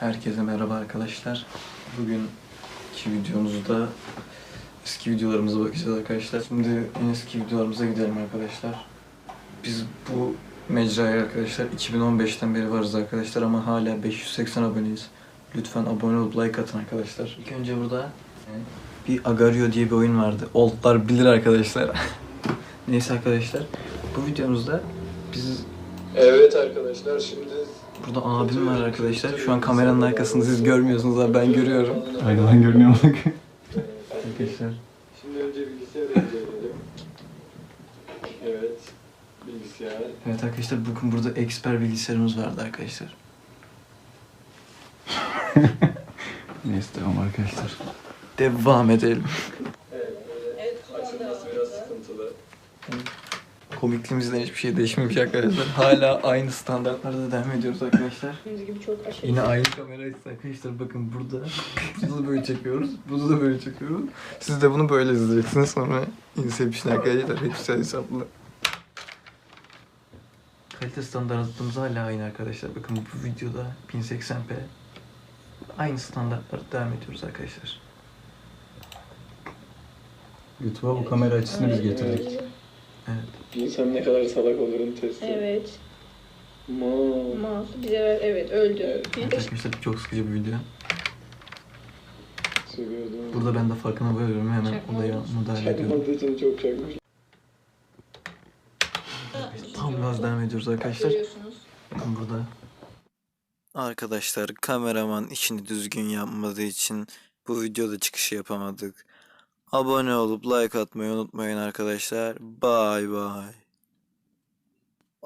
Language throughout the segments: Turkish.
Herkese merhaba arkadaşlar. Bugün iki videomuzda eski videolarımıza bakacağız arkadaşlar. Şimdi en eski videolarımıza gidelim arkadaşlar. Biz bu mecraya arkadaşlar 2015'ten beri varız arkadaşlar ama hala 580 aboneyiz. Lütfen abone olup like atın arkadaşlar. İlk önce burada e, bir Agario diye bir oyun vardı. Oldlar bilir arkadaşlar. Neyse arkadaşlar. Bu videomuzda biz Evet arkadaşlar şimdi Burada abim var arkadaşlar. Şu an kameranın arkasında siz görmüyorsunuz ama ben görüyorum. Aynadan görünüyor mu? Arkadaşlar. şimdi önce bilgisayarı inceleyelim. Evet. Bilgisayar. Evet arkadaşlar bugün burada expert bilgisayarımız vardı arkadaşlar. Neyse devam arkadaşlar. Devam edelim. Evet. böyle Açılması biraz sıkıntılı. Komikliğimizden hiçbir şey değişmemiş arkadaşlar. Hala aynı standartlarda devam ediyoruz arkadaşlar. Gördüğünüz gibi çok aşırı. Yine aynı kamerayız arkadaşlar. Bakın burada. Burada da böyle çekiyoruz. Burada da böyle çekiyoruz. Siz de bunu böyle izleyeceksiniz sonra Inception arkadaşlar. Hepsi hesaplı. Kalite standartımız hala aynı arkadaşlar. Bakın bu videoda 1080p. Aynı standartlarda devam ediyoruz arkadaşlar. YouTube'a bu kamera açısını biz getirdik. İnsan ne kadar salak olurun testi. Evet. Ma. Mouse bize ver. Evet öldü. Evet. Arkadaşlar çok sıkıcı bir video. Seviyordum. Burada ben de farkına varıyorum. Hemen Çakma olaya müdahale ediyorum. Çakmadığı için çok çakmış. Tam gaz devam ediyoruz arkadaşlar. Burada. Arkadaşlar kameraman işini düzgün yapmadığı için bu videoda çıkışı yapamadık. Abone olup like atmayı unutmayın arkadaşlar. Bye bye.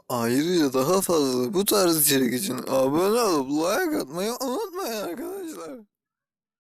Ayrıca daha fazla bu tarz içerik için abone olup like atmayı unutmayın.